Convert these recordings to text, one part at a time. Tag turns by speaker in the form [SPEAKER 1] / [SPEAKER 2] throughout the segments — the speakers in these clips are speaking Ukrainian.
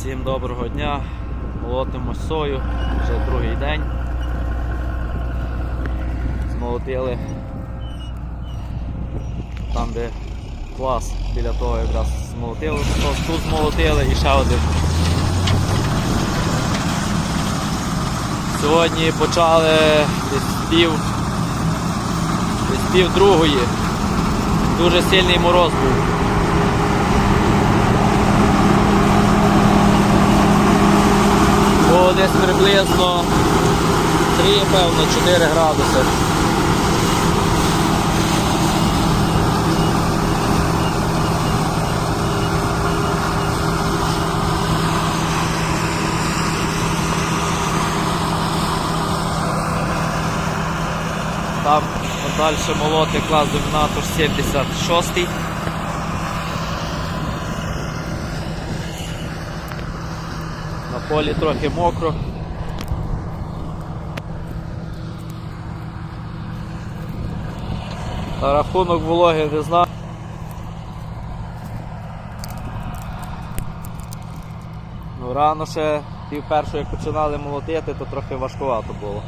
[SPEAKER 1] Всім доброго дня. Молотимо сою, вже другий день. Змолотили там, де клас біля того якраз змолотили, тут, змолотили і ще один. Сьогодні почали десь пів, десь пів другої. Дуже сильний мороз був. Було десь приблизно 3, певно, 4 градуси. Там далі молоти клас домінатор 76. Полі трохи мокро. На рахунок вологи не знаю. Ну, рано ще пів першого, як починали молотити, то трохи важкувато було.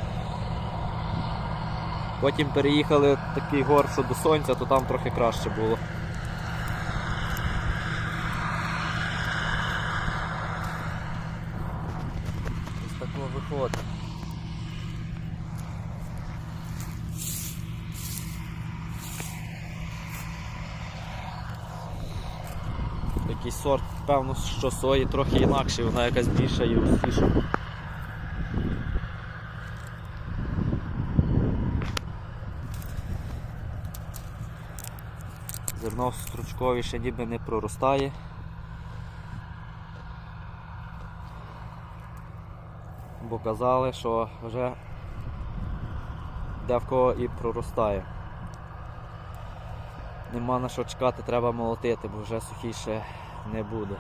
[SPEAKER 1] Потім переїхали такий гор, що до сонця, то там трохи краще було. Ось такого виходить. Якийсь сорт, певно, що сої трохи інакший, вона якась більша і густіша. Зерно стручкові ще ніби не проростає. Бо казали, що вже де і проростає. Нема на що чекати, треба молотити, бо вже сухіше не буде.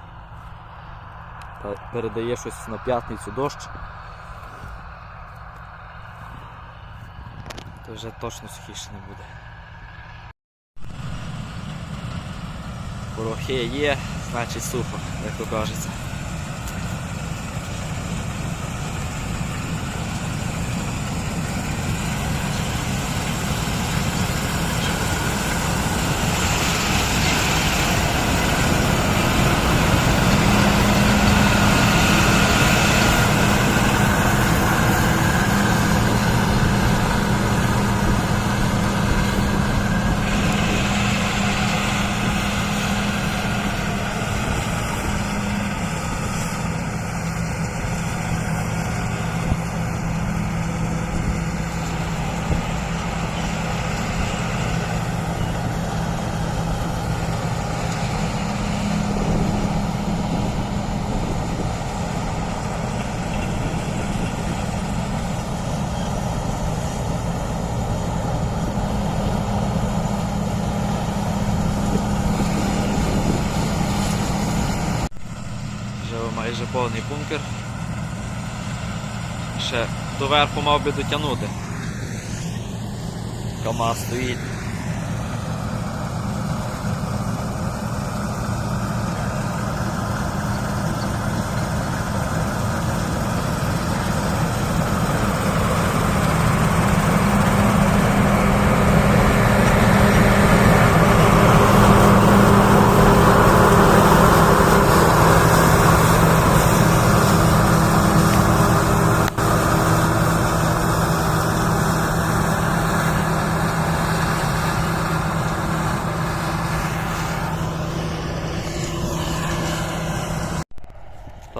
[SPEAKER 1] Передає щось на п'ятницю дощ. То вже точно сухіше не буде. Порохи є, значить сухо, як то кажеться. Вже майже повний бункер. Ще доверху мав би дотягнути. КАМАЗ стоїть.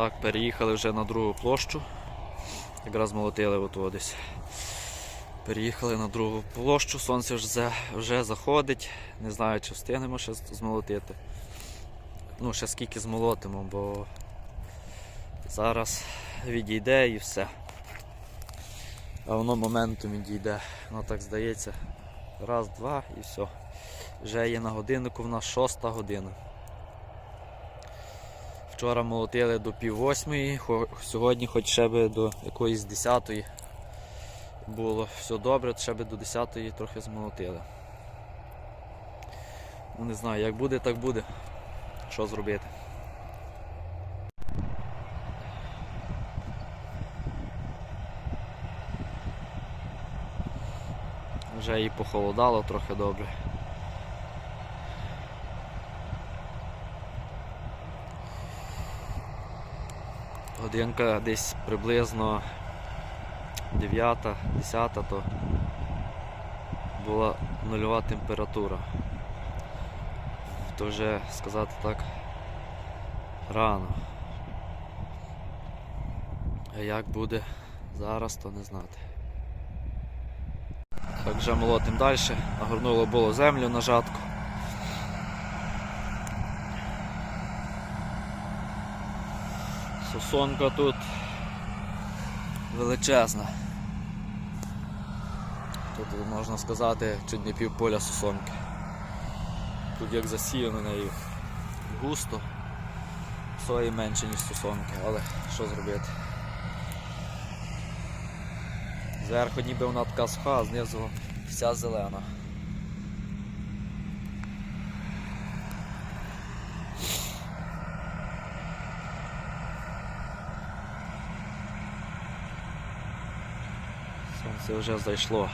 [SPEAKER 1] Так, переїхали вже на другу площу. Якраз молотили от десь. Переїхали на другу площу, сонце вже, вже заходить. Не знаю, чи встигнемо ще змолотити. Ну, ще скільки змолотимо, бо зараз відійде і все. А воно моментом відійде. Воно так здається. Раз, два і все. Вже є на годиннику в нас шоста година. Вчора молотили до пів восьмої, сьогодні хоч ще би до якоїсь десятої було все добре, ще би до десятої трохи змолотили. Ну Не знаю, як буде, так буде. Що зробити. Вже і похолодало трохи добре. Годинка десь приблизно 9, 10, то була нульова температура. То вже сказати так рано. А як буде зараз, то не знати. Так вже молотим далі. Нагорнуло було землю на жатку. Сосонка тут величезна. Тут можна сказати чуть не пів поля сосонки. Тут як засіяно нею густо, сої менше, ніж сосонки, але що зробити? Зверху ніби вона така суха, а знизу вся зелена. Сонце вже зайшло.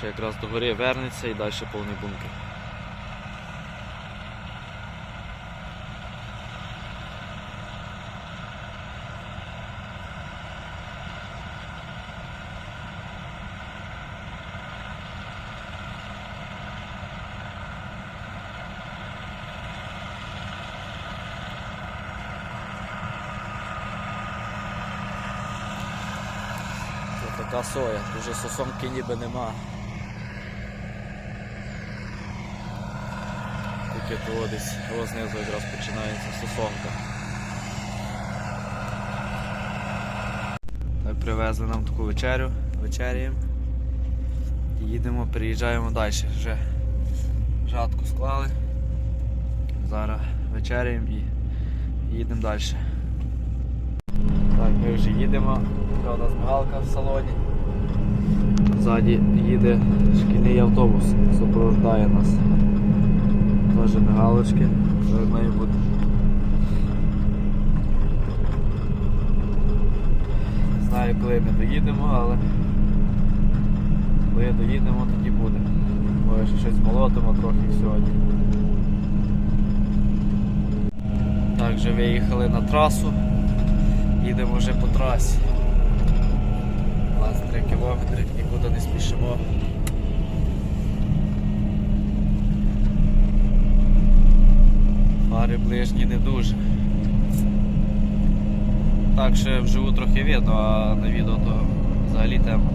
[SPEAKER 1] Ще якраз вернеться і далі повний бункер. Така соя, дуже сосонки ніби нема. Тільки того десь знизу якраз починається сосонка. Так, привезли нам таку вечерю, вечеряємо. Їдемо, переїжджаємо далі. Вже жатку склали. Зараз вечеряємо і їдемо далі. Так, ми вже їдемо. Така у нас в салоні. Ззаді їде шкільний автобус, супроводжує нас. Теж мигалочки, що як має бути. Не знаю коли ми доїдемо, але коли доїдемо, тоді буде. Може ще щось молотимо трохи сьогодні. Так, вже виїхали на трасу, їдемо вже по трасі. 23 кілометри, нікуди не спішимо. Фари ближні не дуже. Так, ще вживу трохи видно, а на відео то взагалі темно.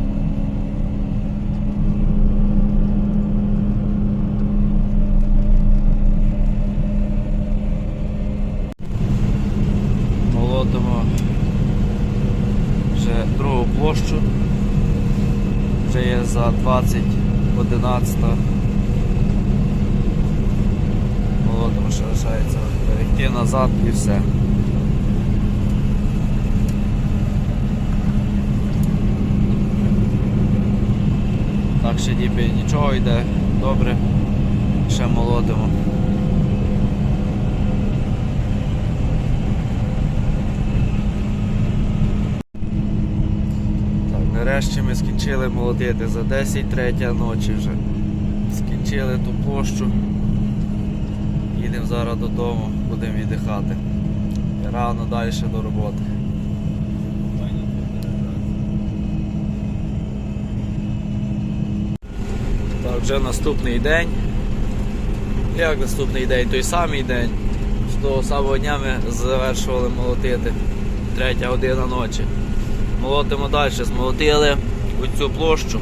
[SPEAKER 1] Молотимо вже другу площу. Вже є за 20 11. Молотимо молотимо, ще лишається перейти назад і все. Так ще ніби нічого йде, добре, ще молотимо. Так, нарешті ми скінчили молотити за 10 третя ночі вже. Скінчили ту площу. Їдемо зараз додому, будемо віддихати. Рано далі до роботи. Так, вже наступний день. Як наступний день? Той самий день. З того самого дня ми завершували молотити. Третя година ночі. Молотимо далі, змолотили оцю площу.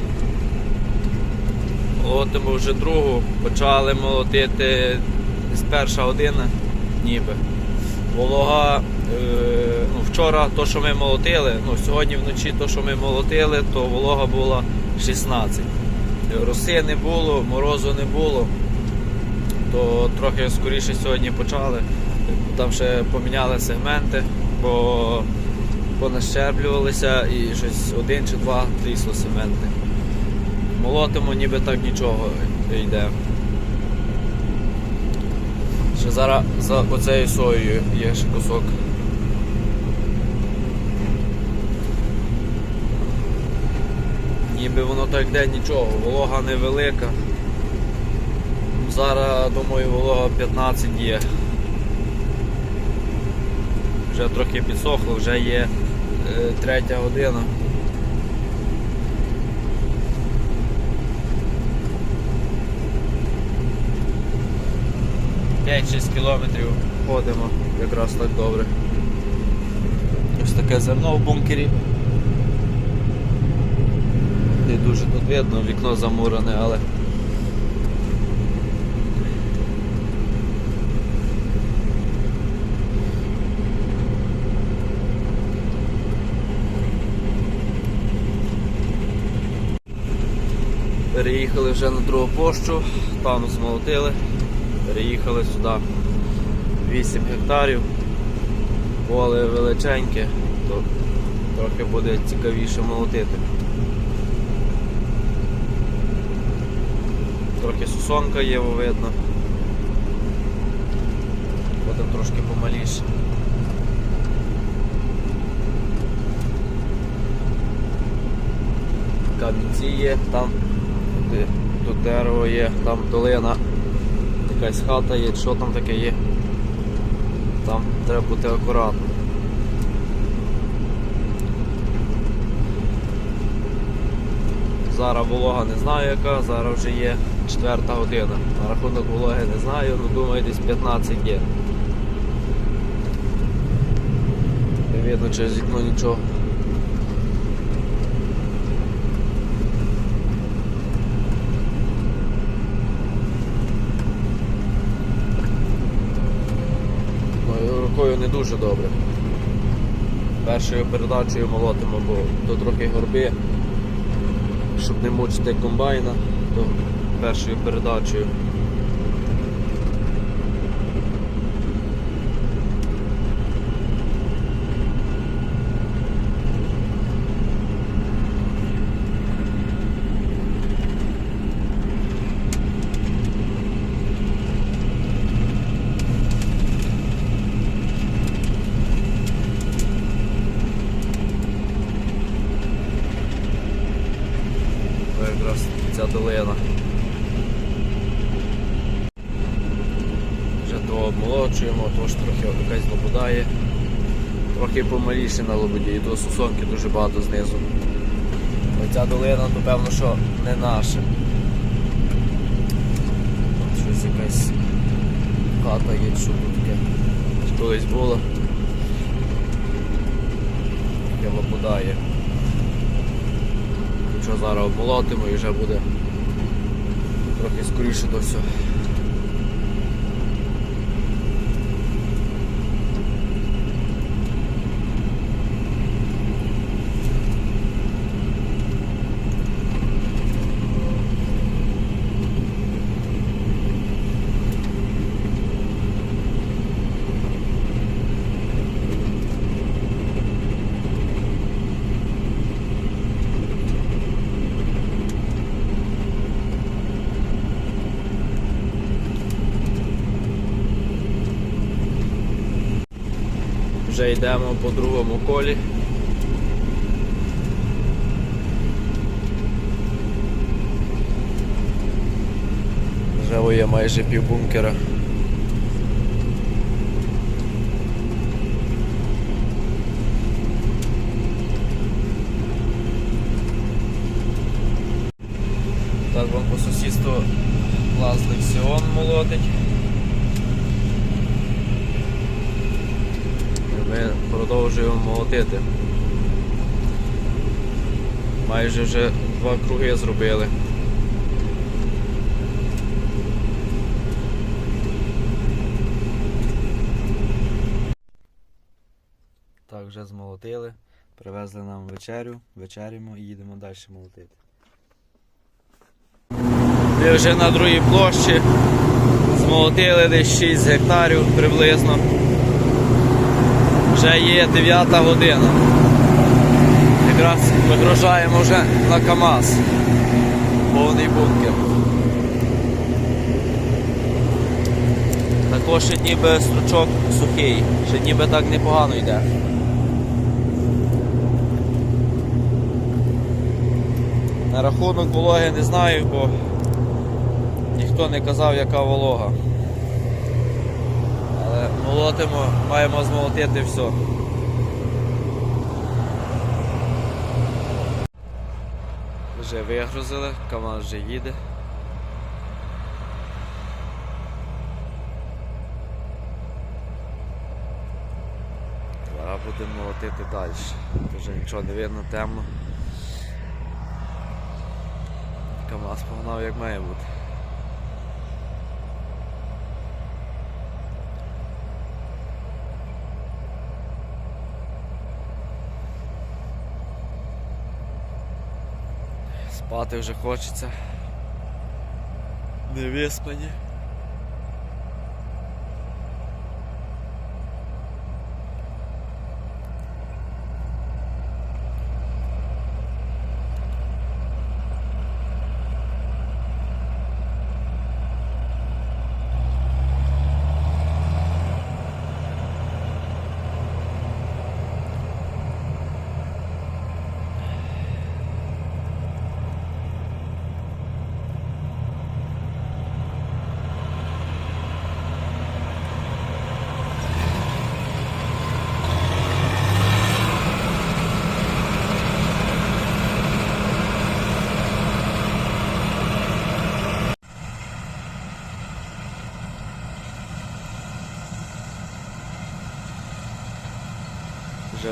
[SPEAKER 1] Молотимо вже другу, почали молотити з перша година, ніби. Волога, е, ну, вчора то, що ми молотили, ну, сьогодні вночі то, що ми молотили, то волога була 16. Роси не було, морозу не було, то трохи скоріше сьогодні почали. Там ще поміняли сегменти, бо понащеплювалися і щось один чи два трісло сегменти. Молотимо, ніби так нічого йде. Ще зараз за оцею соєю є ще кусок. Ніби воно так йде нічого, волога невелика. Зараз, думаю, волога 15 є. Вже трохи підсохло, вже є е, третя година. П'ять-шість кілометрів ходимо, якраз так добре. Ось таке зерно в бункері. Не дуже тут видно, вікно замурене, але переїхали вже на другу площу, там змолотили, переїхали сюди 8 гектарів, поле величеньке, то трохи буде цікавіше молотити. Трохи сусонка є, видно. Будемо трошки помаліше. Камінці є, там тут дерево є, там долина, якась хата є, що там таке є. Там треба бути акуратним. Зараз волога не знаю яка, зараз вже є четверта година. На рахунок вологи не знаю, ну думаю десь 15 є. Не видно через вікно нічого. Дуже добре. Першою передачею молотимо, бо то трохи горби, щоб не мучити комбайна, то першою передачею. Це якраз ця долина. Вже то обмолочуємо, то трохи якась лобода є. Трохи помаліше на лободі, і то сусонки дуже багато знизу. Оця долина, напевно, що не наша. Щось якась хата є, що тут таке. Колись було. Таке лобода є. Що зараз обмолотимо і вже буде трохи скоріше до всього. Вже йдемо по другому колі. Вже є майже пів бункера. Так, вон по сусідству власник Сіон молотить. Ми продовжуємо молотити. Майже вже два круги зробили. Так, вже змолотили, привезли нам вечерю, вечеряємо і їдемо далі молотити. Ми вже на другій площі змолотили десь 6 гектарів приблизно. Вже є 9 година. Якраз вигружаємо вже на КАМАЗ. Повний бункер. Також ще ніби стручок сухий, ще ніби так непогано йде. На рахунок вологи не знаю, бо ніхто не казав, яка волога. Молотимо, маємо змолотити все. Вже вигрузили, КамАЗ вже їде. Зараз будемо молотити далі. Вже нічого не видно, темно. КамАЗ погнав як має бути. Спати вже хочеться. Не виспані.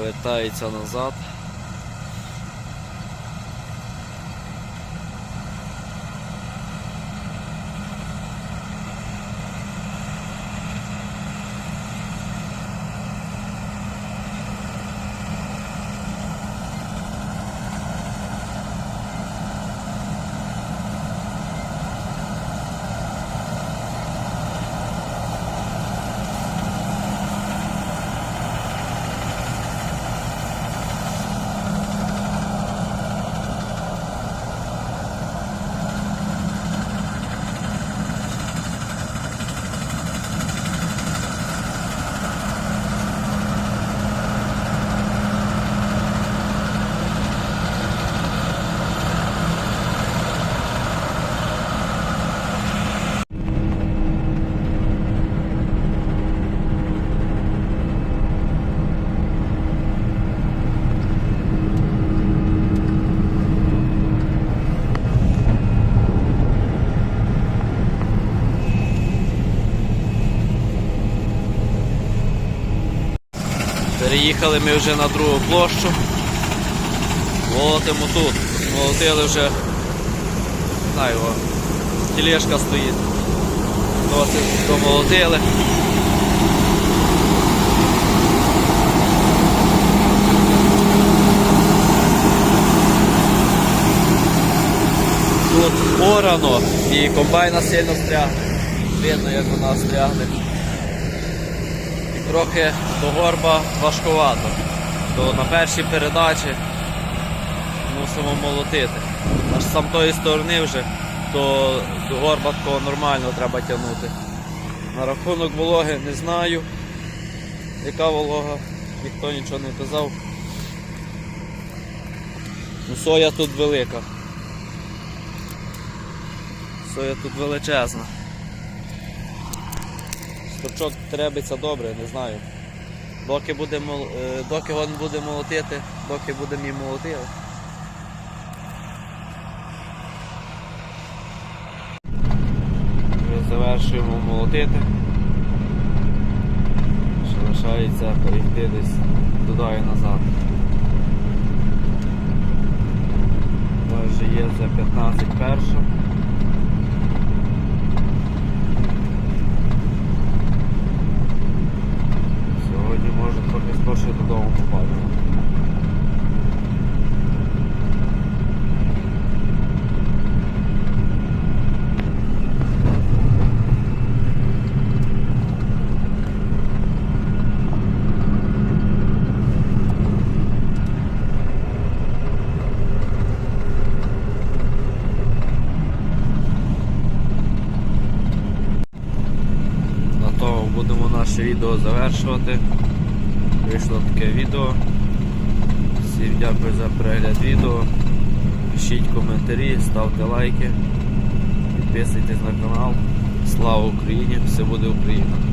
[SPEAKER 1] Вже назад. Переїхали ми вже на другу площу. Молотимо тут. Молотили вже. Знаю, о, тележка стоїть. Досить домолотили. Тут орано і комбайна сильно стрягне. Видно, як вона стрягне. Трохи до горба важкувато. То на першій передачі мусимо молотити. Аж з самої сторони вже, то до горба такого нормально треба тягнути. На рахунок вологи не знаю, яка волога, ніхто нічого не казав. Ну, соя тут велика. Соя тут величезна. Сторчок требиться добре, не знаю. Доки буде е, доки він буде молотити, доки буде мій молотити. Вже завершуємо молотити. Ще лишається перейти десь туди і назад. Вже є за 15 перша. Сьогодні може трохи скорше додому тому будемо наше відео завершувати. Таке відео. Всім дякую за перегляд відео. Пишіть коментарі, ставте лайки, підписуйтесь на канал. Слава Україні! Все буде Україна!